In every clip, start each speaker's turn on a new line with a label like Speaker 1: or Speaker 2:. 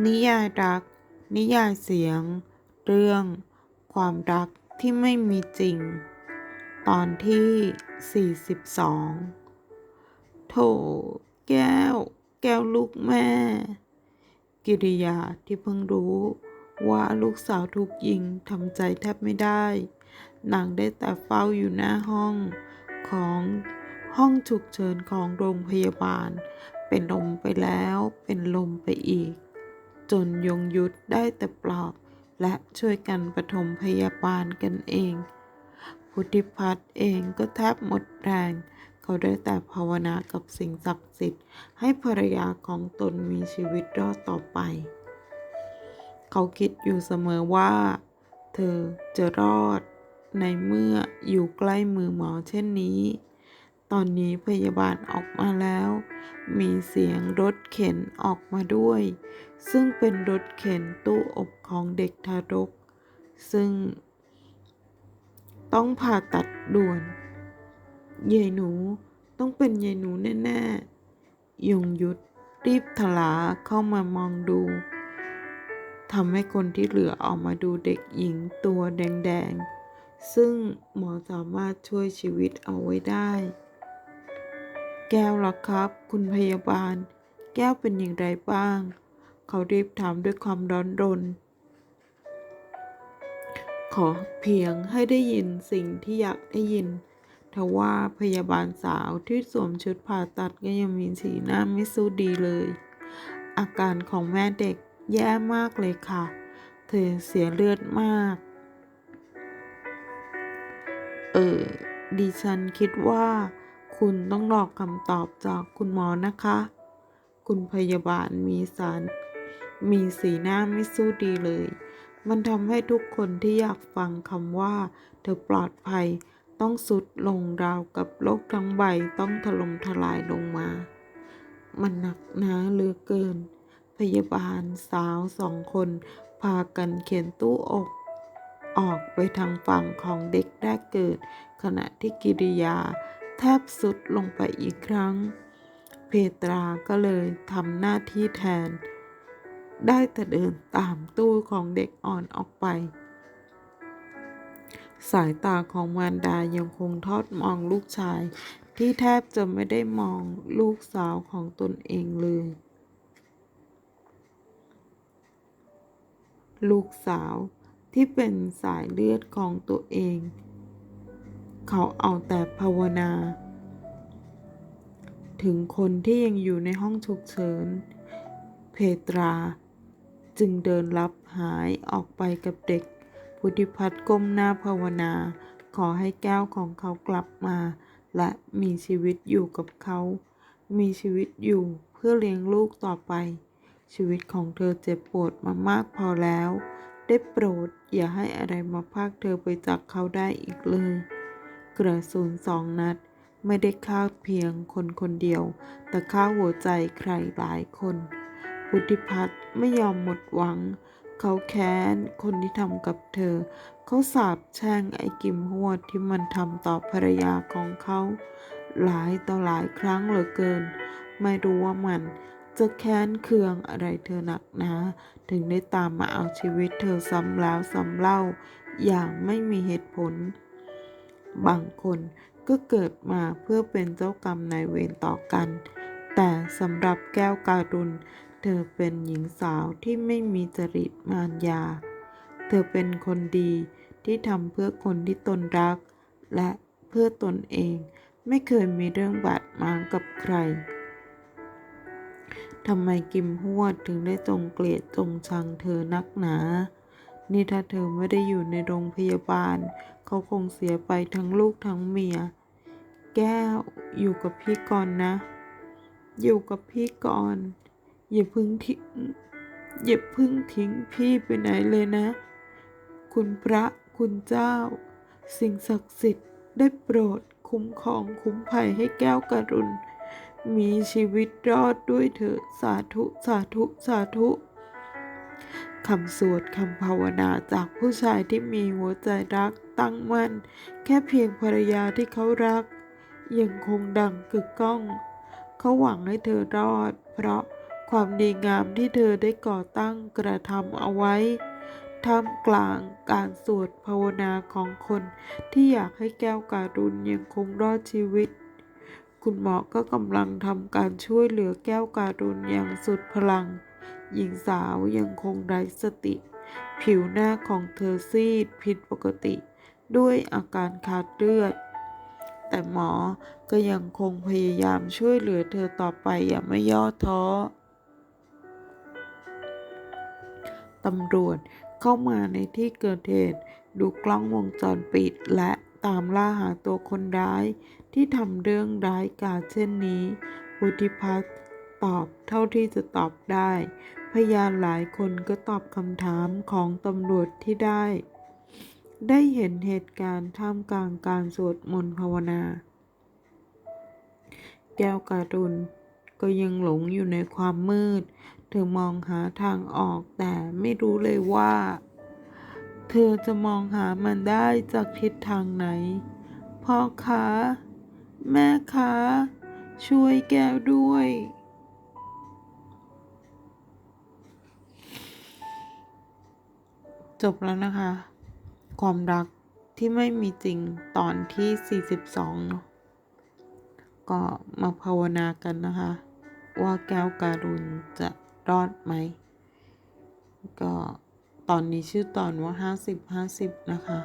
Speaker 1: นิยายรัก นิยายเสียง เรื่อง ความรักที่ไม่มีจริง ตอนที่ 42 โถ แก้ว แก้วลูกแม่ กิริยาที่เพิ่งรู้ว่าลูกสาวถูกยิงทำใจแทบไม่ได้ นางได้แต่เฝ้าอยู่หน้าห้องของห้องฉุกเฉินของโรงพยาบาล เป็นลมไปแล้ว เป็นลมไปอีก จนยงยุทธได้แต่ปลอบ และช่วยกันปฐมพยาบาลกันเอง พุทธิพัฒน์เองก็แทบหมดแรง เขาได้แต่ภาวนากับสิ่งศักดิ์สิทธิ์ ให้ภรรยาของตนมีชีวิตรอดต่อไป เขาคิดอยู่เสมอว่า เธอจะรอดในเมื่ออยู่ใกล้มือหมอเช่นนี้ ตอนนี้พยาบาลออกมาแล้ว มีเสียงรถเข็นออกมาด้วย ซึ่งเป็นรถเข็นตู้อบของเด็กทารก ซึ่ง ต้องผ่าตัดด่วนยายหนูต้องเป็นยายหนูแน่ๆ ยงยุทธรีบถลาเข้ามามองดูทำให้คนที่เหลือออกมาดูเด็กหญิงตัวแดงๆ ซึ่งหมอสามารถช่วยชีวิตเอาไว้ได้ แก้วล่ะครับ คุณพยาบาล แก้วเป็นอย่างไรบ้าง เขารีบถามด้วยความร้อนรน ขอเพียงให้ได้ยินสิ่งที่อยากได้ยินทว่าพยาบาลสาวที่สวมชุดผ่าตัดก็ยังมีสีหน้าไม่สู้ดีเลย อาการของแม่เด็กแย่มากเลยค่ะ เธอเสียเลือดมาก เออดิฉันคิดว่า คุณต้องรอคำตอบจากคุณหมอนะคะ คุณพยาบาลมีสารมีสีหน้าไม่สู้ดีเลย มันทำให้ทุกคนที่อยากฟังคำว่า เธอปลอดภัยต้องสุดลงราวกับโลกทั้งใบต้องถล่มทลายลงมา มันหนักหนาเหลือเกิน พยาบาลสาวสองคน พากันเข็นตู้อกออกไปทางฝั่งของเด็กแรกเกิด ขณะที่กิริยา แทบสุดลงไปอีกครั้ง เพตราก็เลยทำหน้าที่แทน ได้แต่เดินตามตู้ของเด็กอ่อนออกไป สายตาของมารดายังคงทอดมองลูกชาย ที่แทบจะไม่ได้มองลูกสาวของตนเองเลยลูกสาวที่เป็นสายเลือดของตัวเอง เขาเอาแต่ภาวนา ถึงคนที่ยังอยู่ในห้องฉุกเฉิน เพตราจึงเดินรับหายออกไปกับเด็ก พุทธิพัฒน์ก้มหน้าภาวนา ขอให้แก้วของเขากลับมา และมีชีวิตอยู่กับเขา มีชีวิตอยู่เพื่อเลี้ยงลูกต่อไป ชีวิตของเธอเจ็บปวดมามากพอแล้ว ได้โปรดอย่าให้อะไรมาพากเธอไปจากเขาได้อีกเลย กระสุนสองนัด ไม่ได้ฆ่าเพียงคนคนเดียว แต่ฆ่าหัวใจใครหลายคนพุทธิพัฒน์ไม่ยอมหมดหวัง เขาแค้นคนที่ทำกับเธอ เขาสาบแช่งไอ้กิมหวดที่มันทำต่อภรรยาของเขา หลายต่อหลายครั้งเหลือเกิน ไม่รู้ว่ามันจะแค้นเคืองอะไรเธอหนักหนาถึงได้ตามมาเอาชีวิตเธอซ้ำแล้วซ้ำเล่า อย่างไม่มีเหตุผล บางคนก็เกิดมาเพื่อเป็นเจ้ากรรมนายเวรต่อกัน แต่สำหรับแก้วการุณ เธอเป็นหญิงสาวที่ไม่มีจริตมารยา เธอเป็นคนดีที่ทำเพื่อคนที่ตนรัก และเพื่อตนเองไม่เคยมีเรื่องบาดหมางกับใครทำไมกิมฮวดถึงได้จงเกลียดจงชังเธอนักหนา นี่ถ้าเธอไม่ได้อยู่ในโรงพยาบาล เขาคงเสียไปทั้งลูกทั้งเมีย แก้วอยู่กับพี่ก่อนนะ อยู่กับพี่ก่อน อย่าพึ่งทิ้งอย่าพึ่งทิ้งพี่ไปไหนเลยนะ คุณพระคุณเจ้า สิ่งศักดิ์สิทธิ์ได้โปรดคุ้มครองคุ้มภัยให้แก้วกรุณมีชีวิตรอดด้วยเถอะสาธุสาธุสาธุ คำสวดคำภาวนาจากผู้ชายที่มีหัวใจรักตั้งมั่น แค่เพียงภรรยาที่เขารัก ยังคงดังกึกก้อง เขาหวังให้เธอรอด เพราะความดีงามที่เธอได้ก่อตั้งกระทำเอาไว้ท่ามกลางการสวดภาวนาของคนที่อยากให้แก้วการุณยังคงรอดชีวิต คุณหมอก็กำลังทำการช่วยเหลือแก้วการุณอย่างสุดพลัง หญิงสาวยังคงไร้สติ ผิวหน้าของเธอซีดผิดปกติ ด้วยอาการขาดเลือด แต่หมอก็ยังคงพยายามช่วยเหลือเธอต่อไปอย่างไม่ย่อท้อตำรวจเข้ามาในที่เกิดเหตุ ดูกล้องวงจรปิดและตามล่าหาตัวคนร้าย ที่ทำเรื่องร้ายกาจเช่นนี้วุฒิพัฒน์ ตอบเท่าที่จะตอบได้ พยานหลายคนก็ตอบคำถามของตำรวจที่ได้ ได้เห็นเหตุการณ์ท่ามกลางการสวดมนต์ภาวนา แก้วการุณก็ยังหลงอยู่ในความมืด เธอมองหาทางออกแต่ไม่รู้เลยว่า เธอจะมองหามันได้จากทิศทางไหน พ่อคะ แม่คะ ช่วยแก้วด้วย จบแล้วนะคะ ความรักที่ไม่มีจริงตอนที่ 42เนอะก็มาภาวนากันนะคะ ว่าแก้วการุณจะรอดไหม ก็ตอนนี้ชื่อตอนว่า 50 50 นะคะ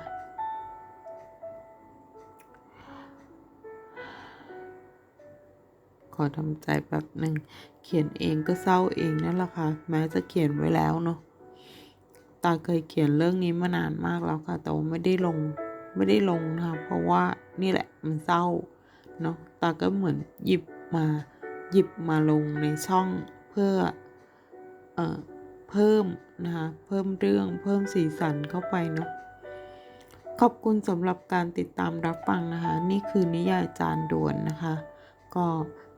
Speaker 1: ขอทำใจแป๊บหนึ่ง เขียนเองก็เศร้าเองนั่นแหละค่ะ แม้จะเขียนไว้แล้วเนาะ ตาเคยเขียนเรื่องนี้มานานมากแล้วค่ะ แต่ว่าไม่ได้ลงไม่ได้ลงนะคะเพราะว่านี่แหละมันเศร้าเนาะตาก็เหมือนหยิบมาหยิบมาลงในช่องเพื่อเอ่อเพิ่มนะคะเพิ่มเรื่องเพิ่มสีสันเข้าไปเนาะขอบคุณสำหรับการติดตามรับฟังนะคะ นี่คือนิยายจานด่วนนะคะ ก็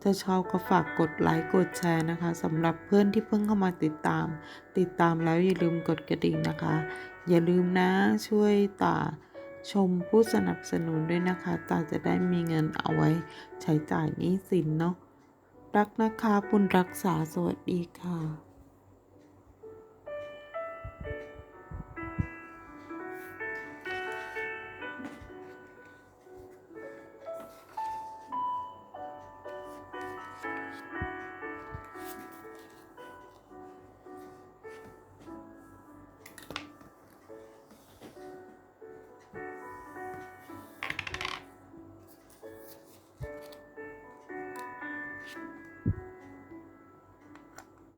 Speaker 1: ถ้าชอบก็ฝากกดไลค์กดแชร์นะคะสำหรับเพื่อนที่เพิ่งเข้ามาติดตาม ติดตามแล้วอย่าลืมกดกระดิ่งนะคะ อย่าลืมนะช่วยตาชมผู้สนับสนุนด้วยนะคะตาจะได้มีเงินเอาไว้ ใช้จ่ายหนี้สินเนาะรักนะคะบุญรักษาสวัสดีค่ะ